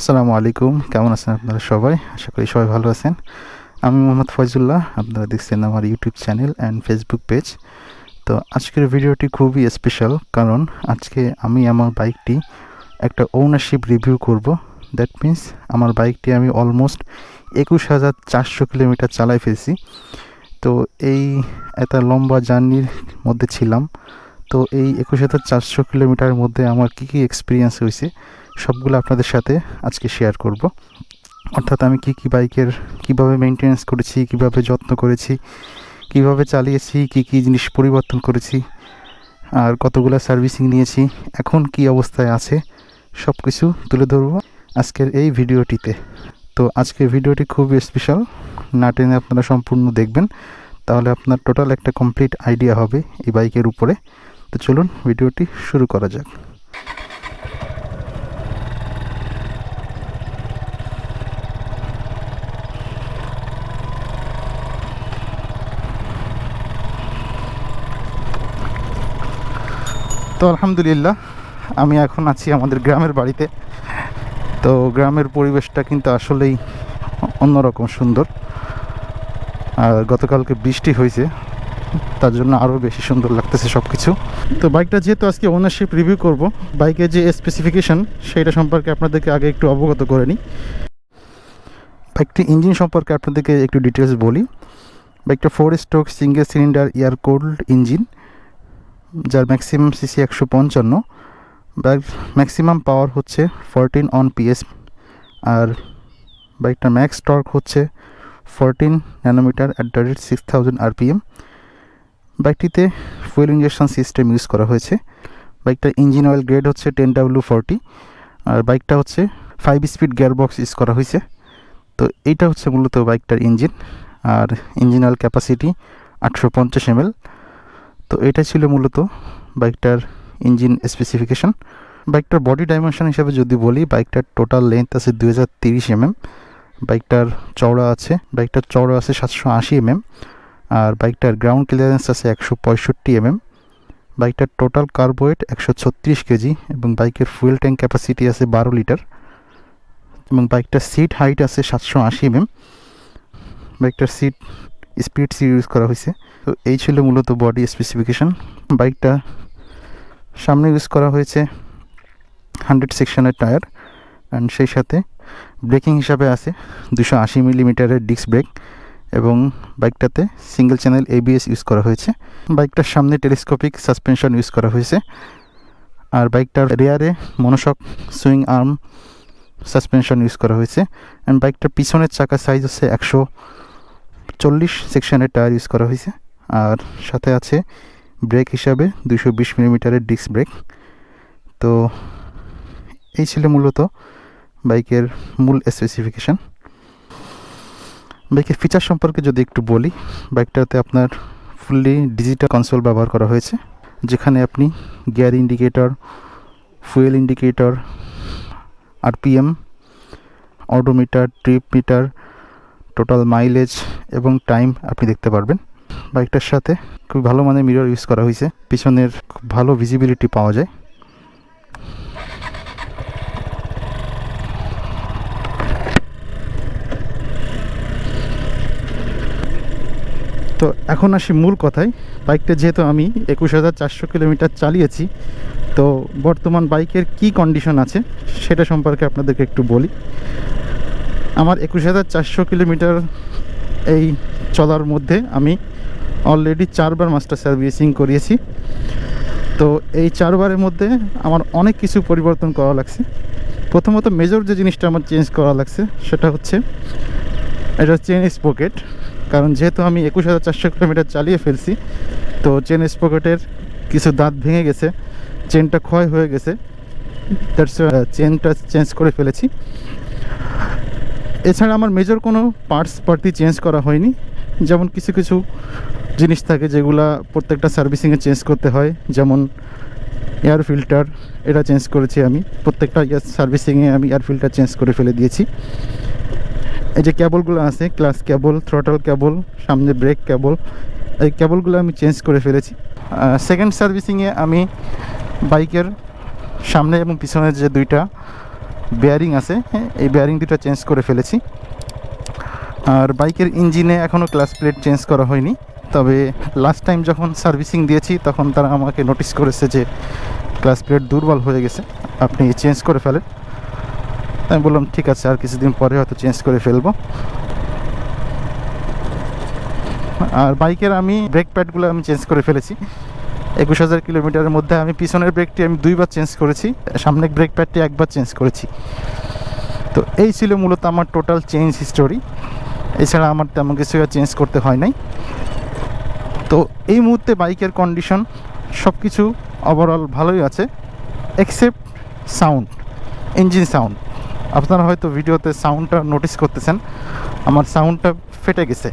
আসসালামু আলাইকুম। কেমন আছেন আপনারা সবাই? আশা করি সবাই ভালো আছেন। আমি মোহাম্মদ ফয়জুল্লাহ। আপনারা দেখছেন আমার YouTube channel and Facebook page তো আজকের ভিডিওটি খুবই স্পেশাল কারণ আজকে আমি আমার বাইকটি একটা ওনারশিপ রিভিউ করব। দ্যাট মিন্স আমার বাইকটি আমি অলমোস্ট একুশ হাজার চারশো কিলোমিটার চালাই ফেলছি। তো এই এত লম্বা জার্নির মধ্যে ছিলাম। তো এই একুশ হাজার চারশো কিলোমিটারের মধ্যে আমার কী কী এক্সপিরিয়েন্স হয়েছে? সবগুলো আপনাদের সাথে আজকে শেয়ার করব। অর্থাৎ আমি কি কি বাইকের, কীভাবে মেনটেনেন্স করেছি, কীভাবে যত্ন করেছি, কীভাবে চালিয়েছি, কি কি জিনিস পরিবর্তন করেছি, আর কতগুলো সার্ভিসিং নিয়েছি, এখন কি অবস্থায় আছে সব কিছু তুলে ধরবো আজকের এই ভিডিওটিতে। তো আজকের ভিডিওটি খুবই স্পেশাল না টেনে আপনারা সম্পূর্ণ দেখবেন, তাহলে আপনার টোটাল একটা কমপ্লিট আইডিয়া হবে এই বাইকের উপরে। তো চলুন ভিডিওটি শুরু করা যাক। তো আলহামদুলিল্লাহ, আমি এখন আছি আমাদের গ্রামের বাড়িতে। তো গ্রামের পরিবেশটা কিন্তু আসলেই অন্যরকম সুন্দর। আর গতকালকে বৃষ্টি হয়েছে, তার জন্য আরও বেশি সুন্দর লাগতেছে সব কিছু তো বাইকটা যেহেতু আজকে ওনারশিপ রিভিউ করব বাইকের যে স্পেসিফিকেশন সেইটা সম্পর্কে আপনাদেরকে আগে একটু অবগত করে নিই। বাইকটি ইঞ্জিন সম্পর্কে আপনাদেরকে একটু ডিটেলস বলি। বাইকটা four stroke single cylinder air cold engine যার ম্যাক্সিমাম সিসি একশো পঞ্চান্ন বাইক ম্যাক্সিমাম পাওয়ার হচ্ছে ফোরটিন অন পিএস আর বাইকটার ম্যাক্স টর্ক হচ্ছে fourteen nanometer at the rate six thousand RPM বাইকটিতে fuel injection system use করা হয়েছে। বাইকটার ইঞ্জিন অয়েল গ্রেড হচ্ছে টেন ডাব্লিউ ফোরটি আর বাইকটা হচ্ছে ফাইভ স্পিড গিয়ারবক্স ইউজ করা হয়েছে। তো এইটা হচ্ছে মূলত বাইকটার ইঞ্জিন আর ইঞ্জিন অয়েল ক্যাপাসিটি আটশো পঞ্চাশ এমএল তো এটা ছিল মূলত বাইকটার ইঞ্জিন স্পেসিফিকেশন বাইকটার বডি ডাইমেনশন হিসাবে যদি বলি, বাইকটার টোটাল লেন্থ আছে দুই হাজার তিরিশ এমএম বাইকটার চওড়া আছে, বাইকটার চওড়া আছে সাতশো আশি এমএম আর বাইকটার গ্রাউন্ড ক্লিয়ারেন্স আছে একশো পঁয়ষট্টি এমএম বাইকটার টোটাল কার্বোয়েট একশো ছত্রিশ কেজি এবং বাইকের ফুয়েল ট্যাঙ্ক ক্যাপাসিটি আছে বারো লিটার এবং বাইকটার সিট হাইট আছে সাতশো আশি এমএম বাইকটার সিট স্পিড সি ইউজ করা হয়েছে। তো এই ছিল মূলত বডি স্পেসিফিকেশন বাইকটা সামনে ইউজ করা হয়েছে হান্ড্রেড সেকশনের টায়ার অ্যান্ড সেই সাথে ব্রেকিং হিসাবে আছে দুশো আশি মিলিমিটারের ডিস্ক ব্রেক এবং বাইকটাতে সিঙ্গেল চ্যানেল এবিএস ইউজ করা হয়েছে। বাইকটার সামনে টেলিস্কোপিক সাসপেনশন ইউজ করা হয়েছে। আর বাইকটার রেয়ারে monoshock swing arm suspension use করা হয়েছে। অ্যান্ড বাইকটার পিছনের চাকা সাইজ হচ্ছে একশো চল্লিশ সেকশনের টায়ার ইউজ করা হয়েছে। আর সাথে আছে ব্রেক হিসাবে দুশো বিশ মিলিমিটারের ডিস্ক ব্রেক। তো এই ছিল মূলত বাইকের মূল স্পেসিফিকেশান বাইকের ফিচার সম্পর্কে যদি একটু বলি, বাইকটাতে আপনার ফুললি ডিজিটাল কনসোল ব্যবহার করা হয়েছে, যেখানে আপনি gear indicator fuel indicator RPM odometer trip meter total mileage এবং টাইম আপনি দেখতে পারবেন। বাইকটার সাথে খুব ভালো মানের মিরর ইউজ করা হয়েছে। পিছনের খুব ভালো ভিজিবিলিটি পাওয়া যায়। তো এখন আসি মূল কথায়। বাইকটা যেহেতু আমি একুশ হাজার চারশো কিলোমিটার চালিয়েছি, তো বর্তমান বাইকের কি কন্ডিশন আছে সেটা সম্পর্কে আপনাদেরকে একটু বলি। আমার একুশ হাজার চারশো কিলোমিটার এই চলার মধ্যে আমি অলরেডি চারবার মাস্টার সার্ভিসিং করিয়েছি। তো এই চারবারের মধ্যে আমার অনেক কিছু পরিবর্তন করা লাগছে। প্রথমত মেজর যে জিনিসটা আমার চেঞ্জ করা লাগছে, সেটা হচ্ছে এটা চেন স্পকেট কারণ যেহেতু আমি একুশ হাজার চারশো কিলোমিটার চালিয়ে ফেলছি, তো চেন স্পকেটের কিছু দাঁত ভেঙে গেছে চেনটা ক্ষয় হয়ে গেছে। চেনটা চেঞ্জ করে ফেলেছি। এছাড়া আমার মেজর কোনো পার্টস পার্টি চেঞ্জ করা হয়নি। যেমন কিছু কিছু জিনিস থাকে যেগুলা প্রত্যেকটা সার্ভিসিংয়ে চেঞ্জ করতে হয়। যেমন এয়ার ফিল্টার এটা চেঞ্জ করেছি আমি। প্রত্যেকটা সার্ভিসিংয়ে আমি এয়ার ফিল্টার চেঞ্জ করে ফেলে দিয়েছি। এই যে ক্যাবলগুলো আছে ক্লাস ক্যাবল থ্রটাল ক্যাবল সামনে ব্রেক ক্যাবল এই ক্যাবলগুলো আমি চেঞ্জ করে ফেলেছি। সেকেন্ড সার্ভিসিংয়ে আমি বাইকের সামনে এবং পিছনের যে দুইটা বেয়ারিং আছে হ্যাঁ, এই বেয়ারিং দুটো চেঞ্জ করে ফেলেছি। আর বাইকের ইঞ্জিনে এখনও ক্লাস প্লেট চেঞ্জ করা হয়নি তবে লাস্ট টাইম যখন সার্ভিসিং দিয়েছি তখন তারা আমাকে নোটিস করেছে যে ক্লাস প্লেট দুর্বল হয়ে গেছে আপনি চেঞ্জ করে ফেলেন। আমি বললাম ঠিক আছে আর কিছুদিন পরে হয়তো চেঞ্জ করে ফেলব। আর বাইকের আমি ব্রেক প্যাডগুলো আমি চেঞ্জ করে ফেলেছি। একুশ হাজার কিলোমিটারের মধ্যে আমি পিছনের ব্রেকটি আমি দুইবার চেঞ্জ করেছি, সামনের ব্রেক প্যাডটি একবার চেঞ্জ করেছি। তো এই ছিল মূলত আমার টোটাল চেঞ্জ হিস্টোরি এছাড়া আমার তেমন কিছু আর চেঞ্জ করতে হয় নাই। তো এই মুহূর্তে বাইকের কন্ডিশন সব কিছু ওভারঅল ভালোই আছে এক্সেপ্ট সাউন্ড ইঞ্জিন সাউন্ড আপনারা হয়তো ভিডিওতে সাউন্ডটা নোটিস করতেছেন, আমার সাউন্ডটা ফেটে গেছে।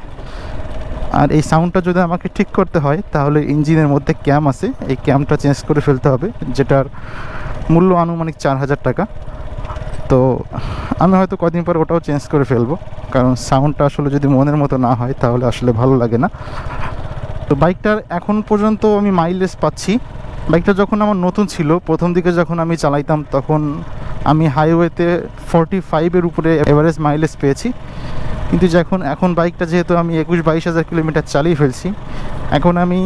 আর এই সাউন্ডটা যদি আমাকে ঠিক করতে হয়, তাহলে ইঞ্জিনের মধ্যে ক্যাম আছে। এই ক্যামটা চেঞ্জ করে ফেলতে হবে, যেটার মূল্য আনুমানিক চার হাজার টাকা। তো আমি হয়তো কদিন পর ওটাও চেঞ্জ করে ফেলব, কারণ সাউন্ডটা আসলে যদি মনের মতো না হয়, তাহলে আসলে ভালো লাগে না। তো বাইকটার এখন পর্যন্ত আমি মাইলেজ পাচ্ছি। বাইকটা যখন আমার নতুন ছিল, প্রথম দিকে যখন আমি চালাইতাম, তখন আমি হাইওয়েতে ফর্টি ফাইভের উপরে এভারেজ মাইলেজ পেয়েছি। কিন্তু যখন, এখন বাইকটা যেহেতু আমি একুশ বাইশ হাজার কিলোমিটার চালিয়ে ফেলছি, এখন আমি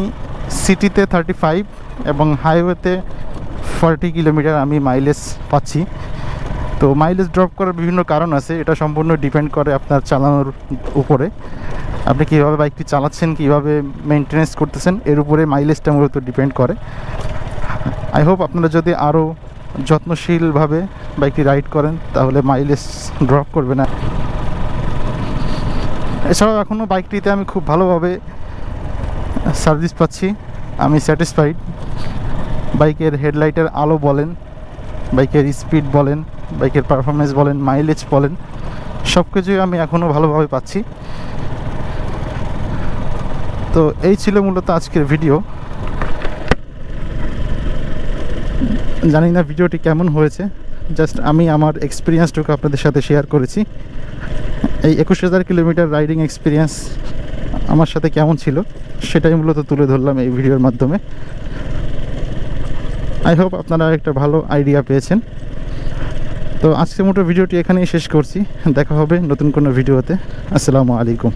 সিটিতে থার্টি ফাইভ এবং হাইওয়েতে ফর্টি কিলোমিটার আমি মাইলেজ পাচ্ছি। তো মাইলেজ ড্রপ করার বিভিন্ন কারণ আছে, এটা সম্পূর্ণ ডিপেন্ড করে আপনার চালানোর উপরে। আপনি কীভাবে বাইকটি চালাচ্ছেন, কীভাবে মেনটেনেন্স করতেছেন, এর উপরে মাইলেজটা মূলত ডিপেন্ড করে। আই হোপ আপনারা যদি আরও যত্নশীলভাবে বাইকটি রাইড করেন, তাহলে মাইলেজ ড্রপ করবে না। এছাড়াও এখনও বাইকটিতে আমি খুব ভালোভাবে সার্ভিস পাচ্ছি। আমি স্যাটিসফাইড বাইকের হেডলাইটের আলো বলেন, বাইকের স্পিড বলেন, বাইকের পারফরমেন্স বলেন মাইলেজ বলেন সব কিছুই আমি এখনও ভালোভাবে পাচ্ছি। তো এই ছিল মূলত আজকের ভিডিও জানি না ভিডিওটি কেমন হয়েছে। জাস্ট আমি আমার এক্সপিরিয়েন্সটুকু আপনাদের সাথে শেয়ার করেছি। এই একুশ হাজার কিলোমিটার রাইডিং এক্সপিরিয়েন্স আমার সাথে কেমন ছিল, সেটাই মূলত তুলে ধরলাম এই ভিডিওর মাধ্যমে। আই হোপ আপনারা একটা ভালো আইডিয়া পেয়েছেন। তো আজকের মতো ভিডিওটি এখানেই শেষ করছি। দেখা হবে নতুন কোনো ভিডিওতে। আসসালামু আলাইকুম।